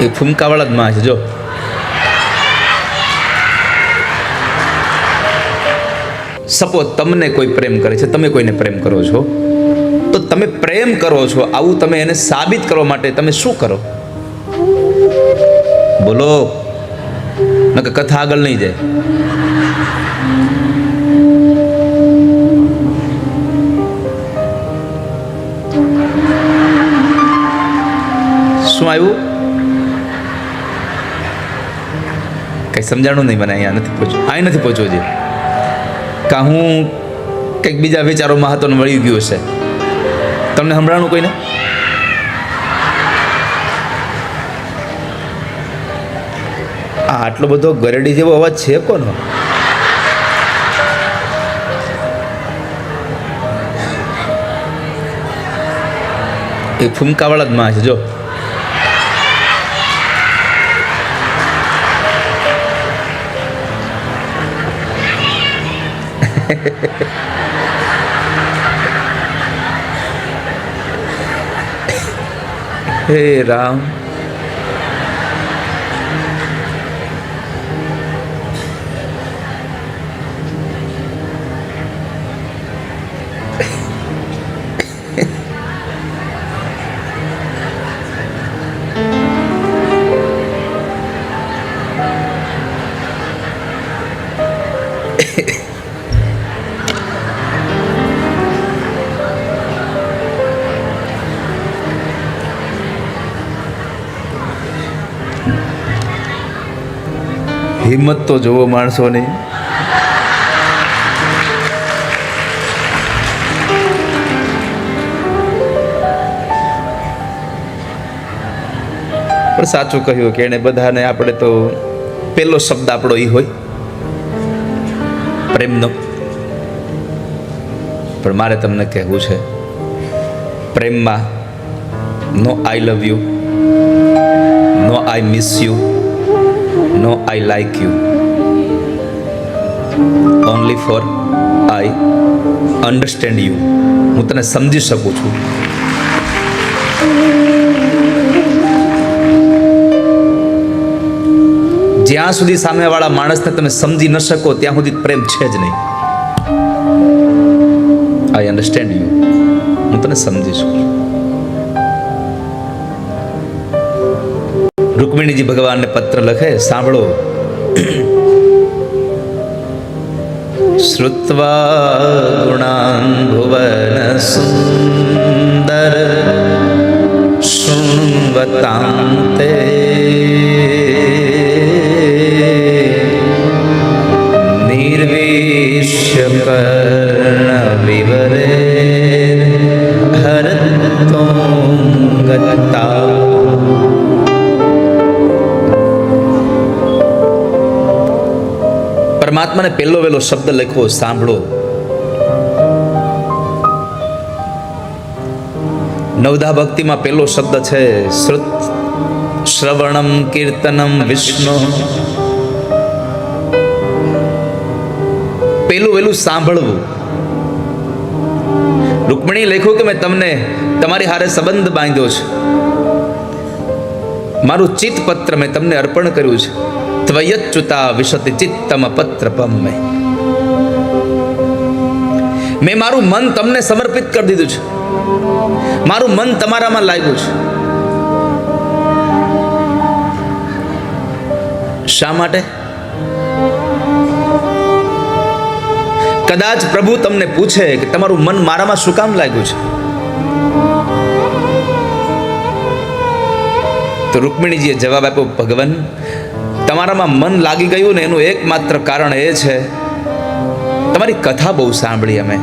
એ ફૂમકાવાળા જ માં છે, જો. સપોઝ તમને કોઈ પ્રેમ કરે છે, તમે કોઈને પ્રેમ કરો છો, તો તમે પ્રેમ કરો છો, આવું તમે એને સાબિત કરવા માટે તમે શું કરો? બોલો. નકર કથા આગળ નહીં જાય. શું આવ્યું? કઈ સમજાણું નહીં મને અહીંયા નથી પહોંચ્યું. અહીં નથી પહોંચ્યો છે કાં હું કંઈક બીજા વિચારોમાં હતો ને વળી ગયો છે તમને સંભળાણું કોઈને? આ આટલો બધો ગરડી જેવો અવાજ છે કોનો? એ ફૂમકાવાળા જ માં છે, જો. હે રામ હિંમત તો જોવો માણસોની. પણ સાચું કહ્યું કે એને બધાને આપણે તો પહેલો શબ્દ આપણો એ હોય. પ્રેમનો. પણ મારે તમને કહેવું છે, પ્રેમમાં no I love you no I miss you no I like you only for I understand you હું તને સમજી શકું છું. જ્યાં સુધી સામેવાળા માણસને તમે સમજી ન શકો, ત્યાં સુધી પ્રેમ છે જ નહીં. આઈ અન્ડરસ્ટેન્ડ યુ હું તને સમજી શકું છું. રૂકમિણીજી ભગવાનને પત્ર લખે, સાંભળો. શ્રુત્વા ગુણાં ભુવન સુંદર શૃણવતાં તે નિર્વિશ્ય કર્ણ વિવરે હરતો ગતા પરમાત્માને પહેલો વહેલો શબ્દ લખો સાંભળો. નવધા ભક્તિમાં પહેલો શબ્દ છે, શ્રુત શ્રવણમ કીર્તનમ વિષ્ણુ. પેલું વેલું સાંભળવું. રૂકમણી લખ્યું કે મેં તમને તમારી હારે સંબંધ બાંધ્યો છે. મારું ચિત્ત પત્ર મેં તમને અર્પણ કર્યું છે. ત્વયચ્યુતા વિશતિ ચિત્તમ પત્ર મેં મેં મારું મન તમને સમર્પિત કરી દીધું છે. મારું મન તમારામાં લાગ્યું છે. શા માટે? કદાચ પ્રભુ તમને પૂછે કે તમારું મન મારામાં શું કામ લાગ્યું છે? તો રૂકમિણીજીએ જવાબ આપ્યો, ભગવાન તમારામાં મન લાગી ગયું ને એનું એકમાત્ર કારણ એ છે, તમારી કથા બહુ સાંભળી અમે.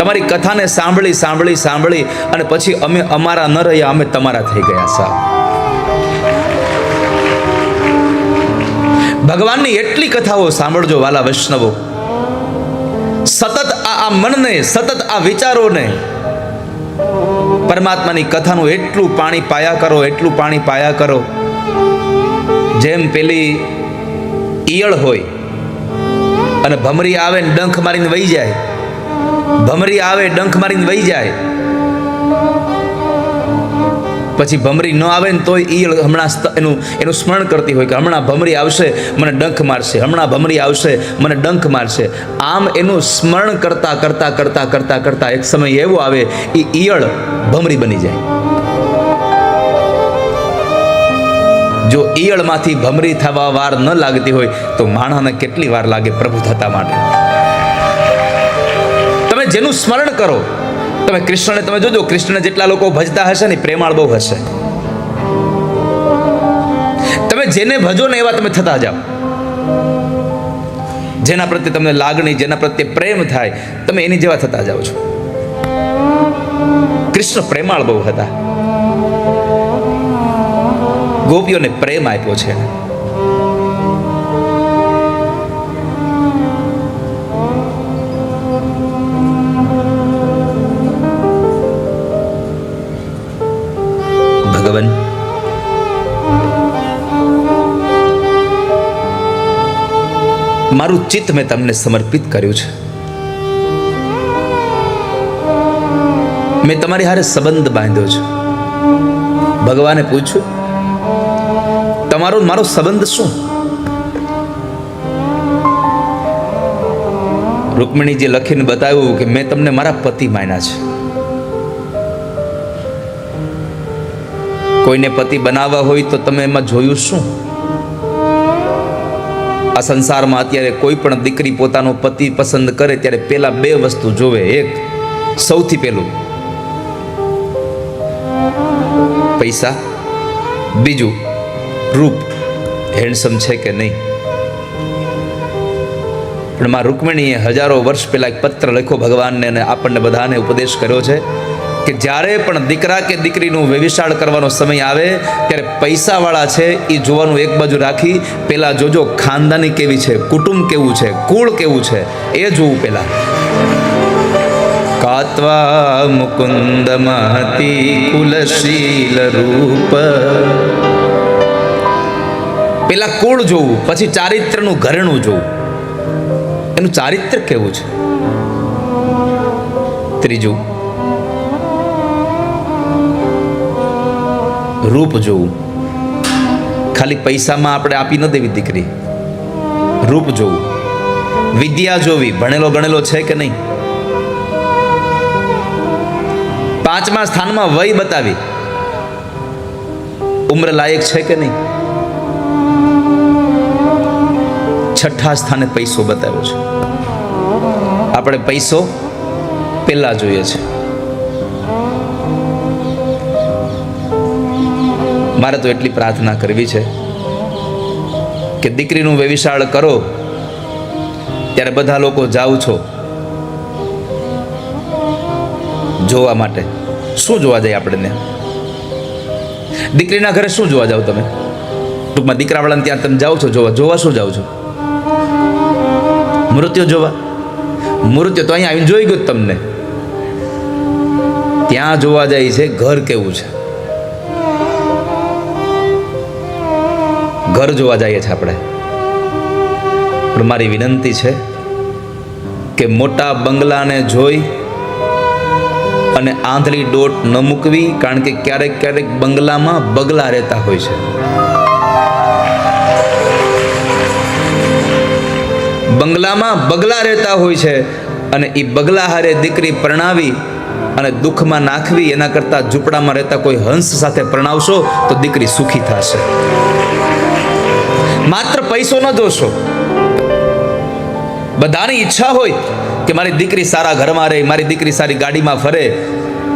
તમારી કથાને સાંભળી સાંભળી સાંભળી અને પછી અમે અમારા ન રહ્યા, અમે તમારા થઈ ગયા સાહેબ. ભગવાનની એટલી કથાઓ સાંભળજો વાલા વૈષ્ણવો. સતત આ મનને, સતત આ વિચારોને પરમાત્માની કથાનું એટલું પાણી પાયા કરો, એટલું પાણી પાયા કરો. જેમ પેલી ઈયળ હોય અને ભમરી આવે ને ડંખ મારીને વહી જાય, ભમરી આવે, ડંખ મારીને વહી જાય, પછી ભમરી ન આવે ને તોય ઈયળ હમણાં એનું એનું સ્મરણ કરતી હોય કે હમણાં ભમરી આવશે, મને ડંખ મારશે, હમણાં ભમરી આવશે, મને ડંખ મારશે. આમ એનું સ્મરણ કરતાં કરતાં કરતાં કરતાં કરતાં એક સમય એવો આવે એ ઈયળ ભમરી બની જાય. જો ઈયળમાંથી ભમરી થવા વાર ન લાગતી હોય, તો માણસને કેટલી વાર લાગે પ્રભુ થતા માટે? તમે જેનું સ્મરણ કરો, તમે કૃષ્ણને, તમે જોજો, કૃષ્ણને જેટલા લોકો ભજતા હશે ને પ્રેમાળ બહુ હશે. તમે જેને ભજો ને એવા તમે થતા જાઓ. જેના પ્રત્યે તમને લાગણી, જેના પ્રત્યે પ્રેમ થાય, તમે એની જેવા થતા જાઓ છો. કૃષ્ણ પ્રેમાળ બહુ હતા. ગોપીઓને પ્રેમ આપ્યો છે. ભગવાન, મારું ચિત્ત મેં તમને સમર્પિત કર્યું છે મેં તમારી હારે સંબંધ બાંધ્યો છે ભગવાને પૂછ્યું તમારો મારો સંબંધ શું? રૂકમણીજી લખીને બતાવ્યું કે મેં તમને મારા પતિ માન્યા છે. કોઈને પતિ બનાવવા હોય તો તમે એમાં જોયું શું? આ સંસારમાં અત્યારે કોઈ પણ દીકરી પોતાનો પતિ પસંદ કરે ત્યારે પેલા બે વસ્તુ જોવે. એક, સૌથી પહેલું, પૈસા. બીજું રૂપ હેન્ડસમ છે કે નહીં? પણ માં રૂકમણીએ હજારો વર્ષ પહેલાં એક પત્ર લખ્યો ભગવાનને અને આપણને બધાને ઉપદેશ કર્યો છે કે જ્યારે પણ દીકરા કે દીકરીનું વ્યવિશાળ કરવાનો સમય આવે, ત્યારે પૈસાવાળા છે એ જોવાનું એક બાજુ રાખી પહેલાં જોજો ખાનદાની કેવી છે, કુટુંબ કેવું છે, કુળ કેવું છે, એ જોવું પહેલાં. કાત્વા મુકુંદ મહતી કુલશીલ રૂપ પેલા કુળ જોવું, પછી ચારિત્રનું ઘરેણું જોવું. એનું ચારિત્ર કેવું છે? ત્રીજું, રૂપ જોવું. ખાલી પૈસામાં આપણે આપી ન દેવી દીકરી. રૂપ જોવું. વિદ્યા જોવી, ભણેલો ગણેલો છે કે નહીં? પાંચમા સ્થાનમાં વય બતાવી. ઉમ્ર લાયક છે કે નહીં? છઠ્ઠા સ્થાને પૈસો બતાવ્યો છે. આપણે પૈસો પહેલા જોઈએ છે. મારે તો એટલી પ્રાર્થના કરવી છે કે દીકરીનું વ્યવિશાળ કરો, ત્યારે બધા લોકો જાઓ છો જોવા માટે. શું જોવા જાય આપણે દીકરીના ઘરે શું જોવા જાઓ તમે? ટૂંકમાં દીકરાવાળાને ત્યાં તમે જાઓ છો, જોવા જોવા શું જાઓ છો? મૃત્યુ જોવા. મૃત્યુ તો અહીંયા આવીને જોઈ ગયું તમને. ત્યાં જોવા જાય છે ઘર કેવું છે? ઘર જોવા જઈએ છીએ આપણે. પણ મારી વિનંતી છે કે મોટા બંગલાને જોઈ અને આંધળી દોટ ન મૂકવી, કારણ કે ક્યારેક ક્યારેક બંગલામાં બગલા રહેતા હોય છે. બંગલામાં બગલા રહેતા હોય છે અને એ બગલા હારે દીકરી પરણાવી અને દુઃખમાં નાખવી, એના કરતાં ઝૂંપડામાં રહેતા કોઈ હંસ સાથે પરણાવશો તો દીકરી સુખી થશે. માત્ર પૈસો ન જોશો. બધાની ઈચ્છા હોય કે મારી દીકરી સારા ઘરમાં રહે, મારી દીકરી સારી ગાડીમાં ફરે,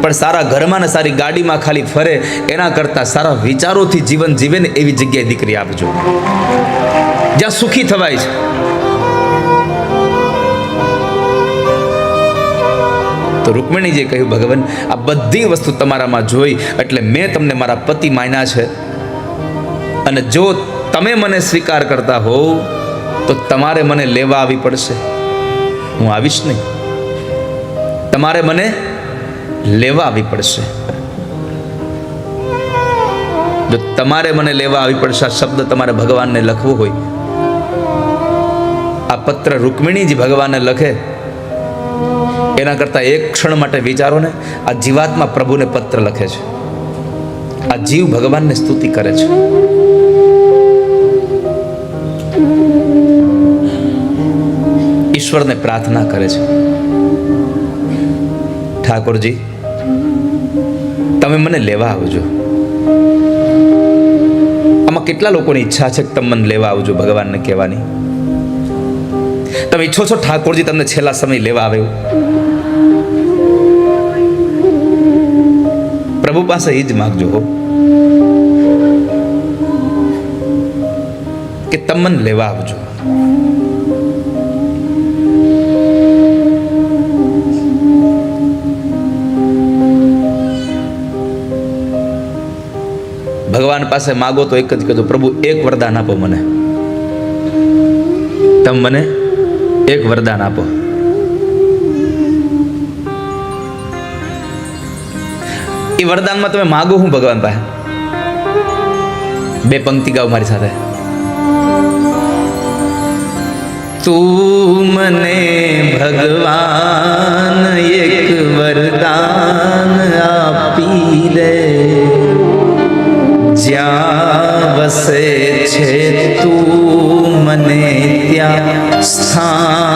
પણ સારા ઘરમાં ને સારી ગાડીમાં ખાલી ફરે, એના કરતાં સારા વિચારોથી જીવન જીવે ને એવી જગ્યાએ દીકરી આપજો. જ્યાં સુખી થવાય છે. તો રૂકમણીજીએ કહ્યું, ભગવાન, આ બધી વસ્તુ તમારામાં જોઈ એટલે મેં તમને મારા પતિ માન્યા છે. અને જો તમે મને સ્વીકાર કરતા હોવ, તો તમારે મને લેવા આવી પડશે. હું આવીશ નહીં. તમારે મને લેવા આવી પડશે. જો તમારે મને લેવા આવી પડશે, આ શબ્દ તમારે ભગવાનને લખવો હોય. આ પત્ર રૂકમિણીજી ભગવાનને લખે એના કરતાં એક ક્ષણ માટે વિચારો ને આ જીવાત્મા પ્રભુને પત્ર લખે છે. આ જીવ ભગવાનને સ્તુતિ કરે છે. ઈશ્વરને પ્રાર્થના કરે છે. ઠાકોરજી, તમે મને લેવા આવજો. આમાં કેટલા લોકોની ઈચ્છા છે કે તમે મને લેવા આવજો ભગવાનને કહેવાની? તમે ઈચ્છો છો ઠાકોરજી તમને છેલ્લા સમય લેવા આવે પ્રભુ પાસે એ જ માગજો હો. કે તમને લેવા આવજો. ભગવાન પાસે માગો તો એક જ કહેજો, પ્રભુ, એક વરદાન આપો મને. તમે મને એક વરદાન આપો. એ વરદાનમાં તમે માગો હું ભગવાન પાસે? બે પંક્તિ ગાઓ મારી સાથે. તું મને ભગવાન એક વરદાન આપી દે. જ્યાં વસે છે તું મને ત્યાં સ્થાન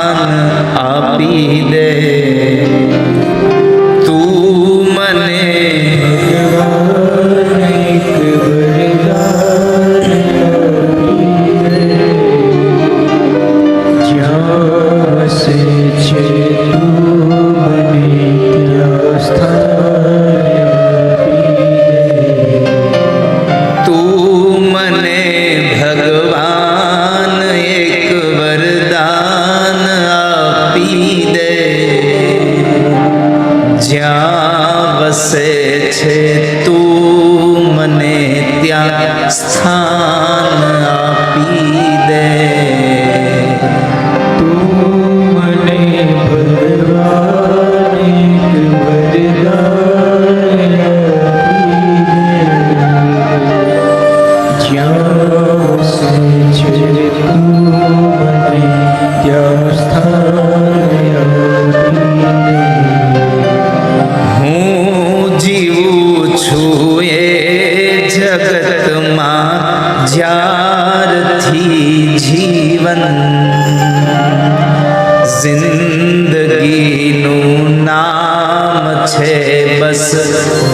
જિંદગીનું નામ છે બસ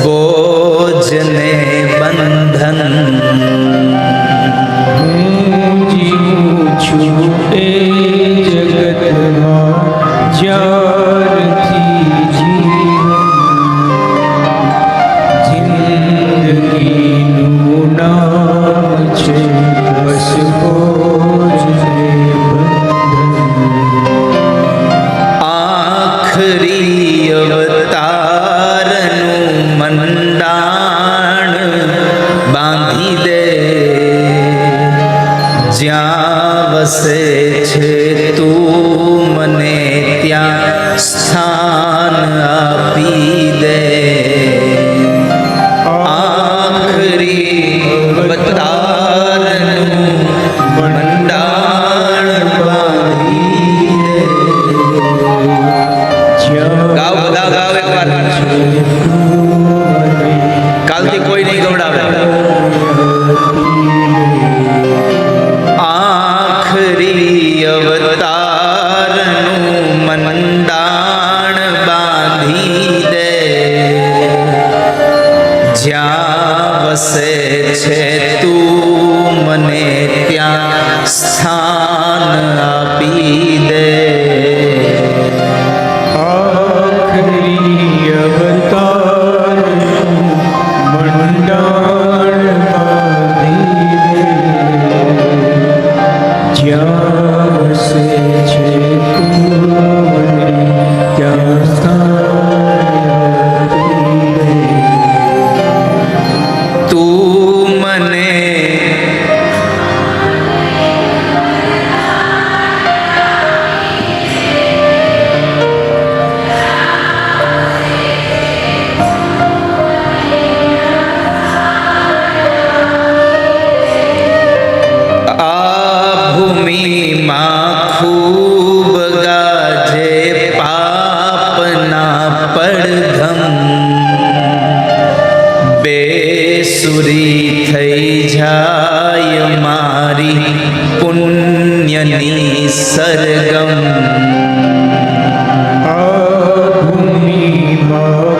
બોજને બંધન Của.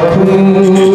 রাখুন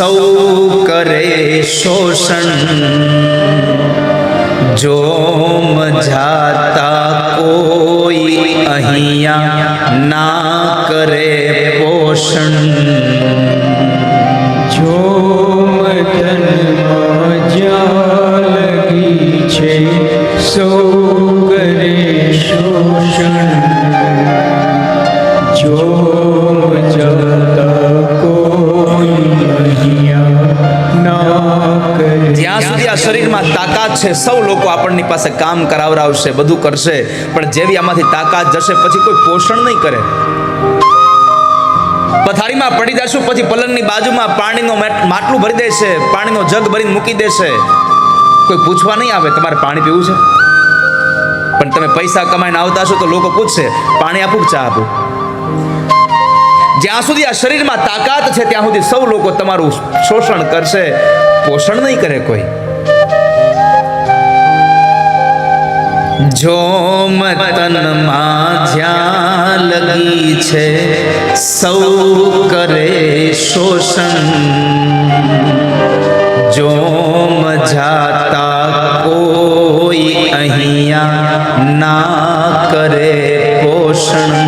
સૌ કરે શોષણ. જોમ જાતા કોઈ અહીંયા ના કરે પોષણ. જો મતનમાં જ્યાં લગી છે, સૌ છે. સૌ લોકો આપણની પાસે કામ કરાવરાવશે બધું કરશે, પણ જેવી આમાંથી તાકાત જશે, પછી કોઈ પોષણ નહીં કરે. પથારીમાં પડી જશું પછી પલંગની બાજુમાં પાણીનો મેટ- માટલું ભરી દેશે પાણીનો જગ ભરીને મૂકી દેશે કોઈ પૂછવા નહીં આવે, તમારે પાણી પીવું છે? પણ તમે પૈસા કમાઈને આવતા છો તો લોકો પૂછશે, પાણી આપું ચા આપું? જ્યાં સુધી આ શરીરમાં તાકાત છે, ત્યાં સુધી સૌ લોકો તમારું શોષણ કરશે, પોષણ નહીં કરે કોઈ. જો તનમાં જ્યાં લગી છે, સૌ કરે શોષણ. જો જાતા કોઈ અહીંયા ના કરે પોષણ.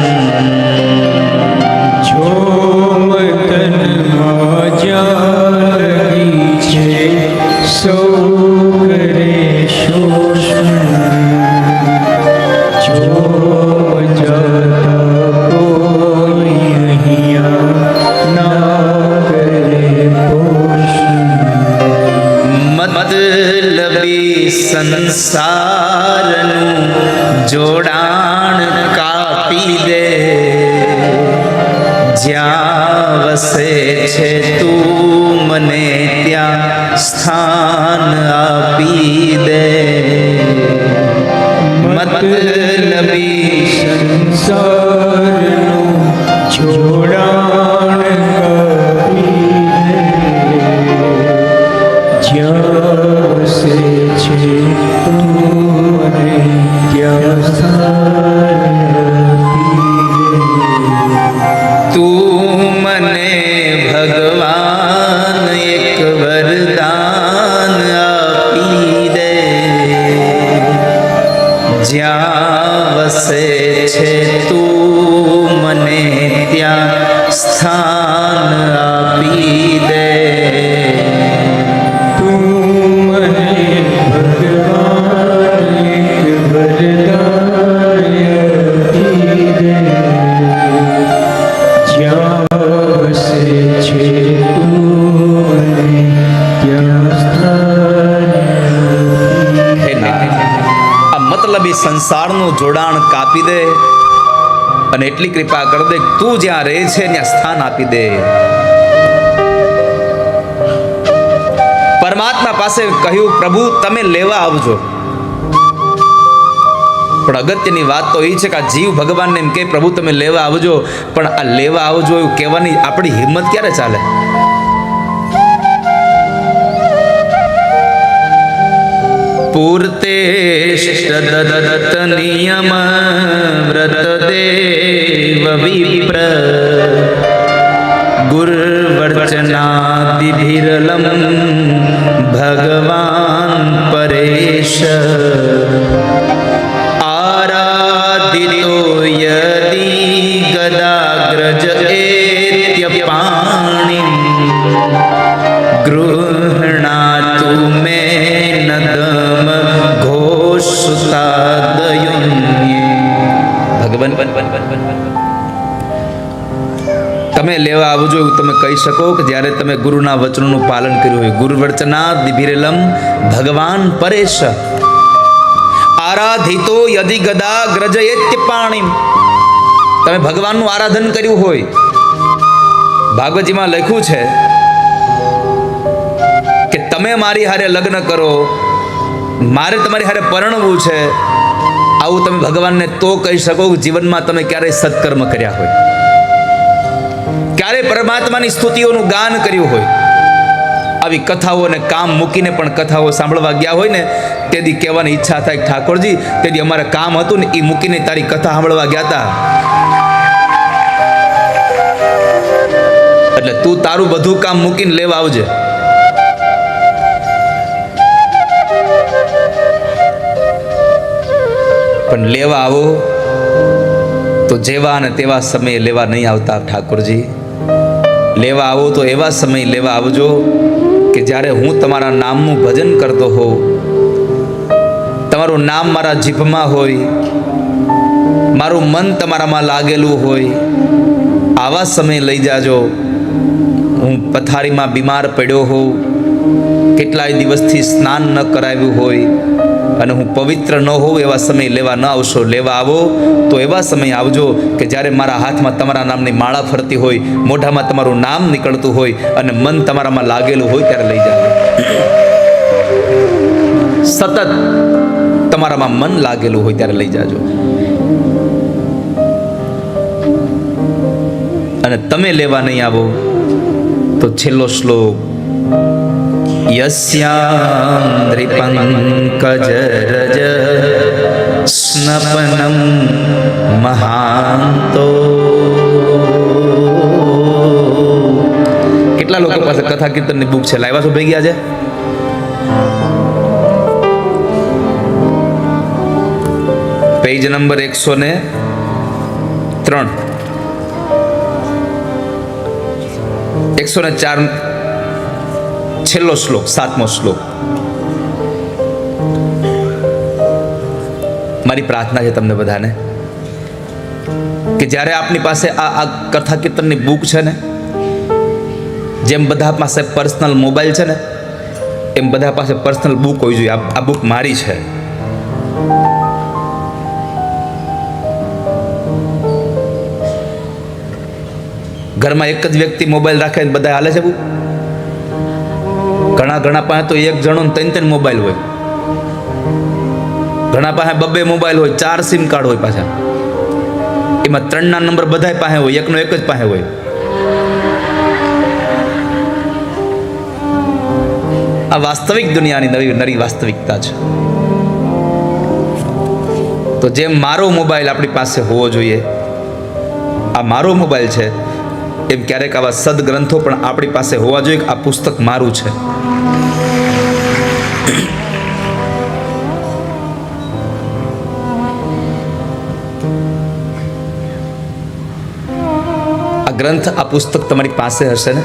એટલી કૃપા કરી દે, તું જ્યાં રહે છે ત્યાં સ્થાન આપી દે. પરમાત્મા પાસે કહ્યું, પ્રભુ, તમે લેવા આવજો. પણ અગત્યની વાત તો એ છે કે આ જીવ ભગવાનને એમ કે પ્રભુ, તમે લેવા આવજો. પણ આ લેવા આવજો એવું કહેવાની આપણી હિંમત ક્યારે ચાલે? પૂર્તે દત્ત નિયમ વ્રત દેવ વિપ્ર ગુર્વર્ચનાદિભિરલમ ભગવાન પરેશ આરાધિતો તમે લેવા આવજો એવું તમે કહી શકો કે જ્યારે તમે ગુરુના વચનોનું પાલન કર્યું હોય. ગુરુ વચના દિભિરેલમ ભગવાન પરેશ. આરાધિતો યદિ ગદા ગ્રજયેત્ય પાણી તમે ભગવાનનું આરાધન કર્યું હોય. ભાગવતજીમાં લખ્યું છે કે તમે મારી હારે લગ્ન કરો. મારે તમારી હારે પરણવું છે. આવું તમે ભગવાનને તો કહી શકો કે જીવનમાં તમે ક્યારેય સત્કર્મ કર્યા હોય. ક્યારે પરમાત્માની સ્તુતિઓનું ગાન કર્યું હોય. આવી કથાઓ અને કામ મૂકીને પણ કથાઓ સાંભળવા ગયા હોય ને, તેથી કહેવાની ઈચ્છા થાય કે ઠાકોરજી, તેથી અમારે કામ હતું ને, એ મૂકીને તારી કથા સાંભળવા ગયા હતા એટલે તું તારું બધું કામ મૂકીને લેવા આવજે. પણ લેવા આવો. તો જેવા અને તેવા સમયે લેવા નહીં આવતા ઠાકોરજી. લેવા આવો તો એવા સમયે લેવા આવજો કે જ્યારે હું તમારા નામનું ભજન કરતો હોઉં. તમારું નામ મારા જીભમાં હોય. મારું મન તમારામાં લાગેલું હોય. આવા સમય લઈ જાજો. હું પથારીમાં બીમાર પડ્યો હોઉં. કેટલાય દિવસથી સ્નાન ન કરાવ્યું હોય. અને હું પવિત્ર ન હોઉં, એવા સમય લેવા ન આવશો, લેવા આવો. તો એવા સમય આવજો કે જ્યારે મારા હાથમાં તમારા નામની માળા ફરતી હોય, મોઢામાં તમારું નામ નીકળતું હોય અને મન તમારામાં લાગેલું હોય ત્યારે લઈ જાજો સતત તમારામાં મન લાગેલું હોય ત્યારે લઈ જાજો. અને તમે લેવા નહીં આવો, તો છેલ્લો શ્લોક. યસ્યાન્દ્રિપંકજરજ સ્નપનમ મહાંતો કેટલા લોકો પાસે કથા કીર્તનની બુક છે? લાવ્યા છો ભેગી આજે? પેજ નંબર એકસો ને ત્રણ. એકસો ને ચાર છેલ્લો શ્લોક, સાતમો શ્લોક. મારી પ્રાર્થના છે તમને બધાને કે જ્યારે આપની પાસે આ આ કથા કીર્તનની બુક છે ને, જેમ બધા પાસે પર્સનલ મોબાઈલ છે ને, એમ બધા પાસે પર્સનલ બુક હોવી જોઈએ. આ બુક મારી છે. ઘરમાં એક જ વ્યક્તિ મોબાઈલ રાખે બધા હાલે છે બુક? ઘણા ઘણા પાસે તો એક જણો ત્રણ ત્રણ મોબાઈલ હોય. ઘણા પાસે બબ્બે મોબાઈલ હોય, ચાર સિમ કાર્ડ હોય પાછા. એમાં ત્રણના નંબર બધાય પાસે હોય, એકનો એક જ પાસે હોય. આ વાસ્તવિક દુનિયાની નવી નવી વાસ્તવિકતા છે. તો જેમ મારો મોબાઈલ આપણી પાસે હોવો જોઈએ, આ મારો મોબાઈલ છે એમ ક્યારેક આવા સદગ્રંથો પણ આપણી પાસે હોવા જોઈએ આ પુસ્તક મારું છે. આ ગ્રંથ, આ પુસ્તક તમારી પાસે હશે ને?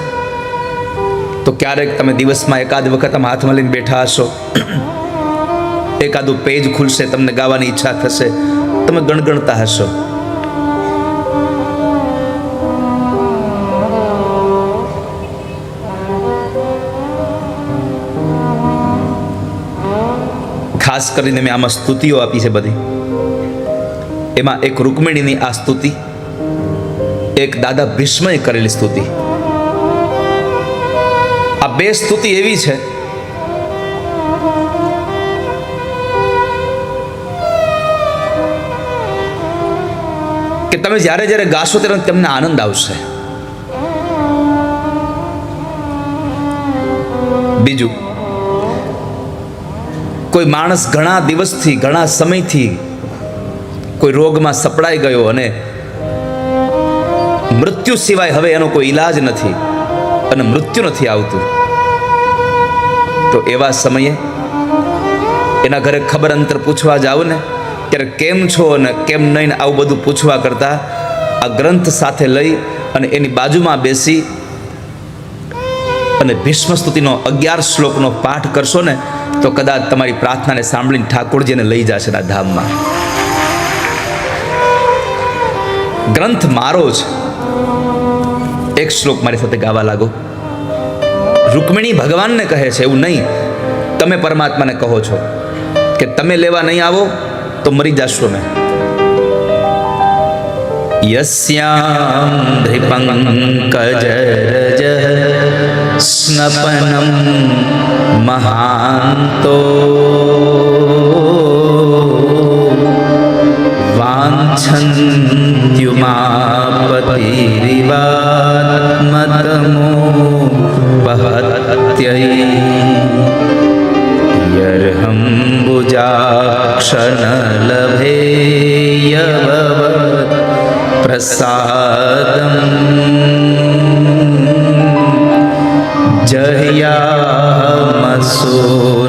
તો ક્યારેક તમે દિવસમાં એકાદ વખત આમ હાથમાં લઈને બેઠા હશો. એકાદું પેજ ખુલશે, તમને ગાવાની ઈચ્છા થશે. તમે ગણગણતા હશો. ખાસ કરીને મેં આમાં સ્તુતિઓ આપી છે બધી. એમાં એક રૂકમિણીની આ સ્તુતિ, એક દાદા ભીષ્મએ કરેલી સ્તુતિ. આ બે સ્તુતિ એવી છે, કે તમે જ્યારે જ્યારે ગાશો ત્યારે તમને આનંદ આવશે. બીજું કોઈ માણસ ઘણા દિવસથી, ઘણા સમયથી કોઈ રોગમાં સપડાઈ ગયો અને મૃત્યુ સિવાય હવે એનો કોઈ ઈલાજ નથી અને મૃત્યુ નથી આવતું. તો એવા સમયે એના ઘરે ખબર અંતર પૂછવા જાઓ ને, ત્યારે કેમ છો અને કેમ નહીં આવું બધું પૂછવા કરતા આ ગ્રંથ સાથે લઈ અને એની બાજુમાં બેસી અને ભીષ્મ સ્તુતિનો અગિયાર શ્લોકનો પાઠ કરશો ને તો કદાચ તમારી પ્રાર્થનાને સાંભળીને ઠાકોરજીને લઈ જશે ના ધામમાં. ગ્રંથ મારો જ. એક શ્લોક મારી સાથે ગાવા લાગો. રૂકમિણી ભગવાનને કહે છે, એવું નહીં. તમે પરમાત્માને કહો છો કે તમે લેવા નહીં આવો, તો મરી જશો મેં યસ્યામ ધ્રિપંકજરજ સ્નપનમ મહાંતો વાંછન્ત્યુમાપતિરિવાત્મતમો વહત્યૈ યર્હંબુજાક્ષનલભેયવવत् પ્રસાદમ ইয়া মাসুদ।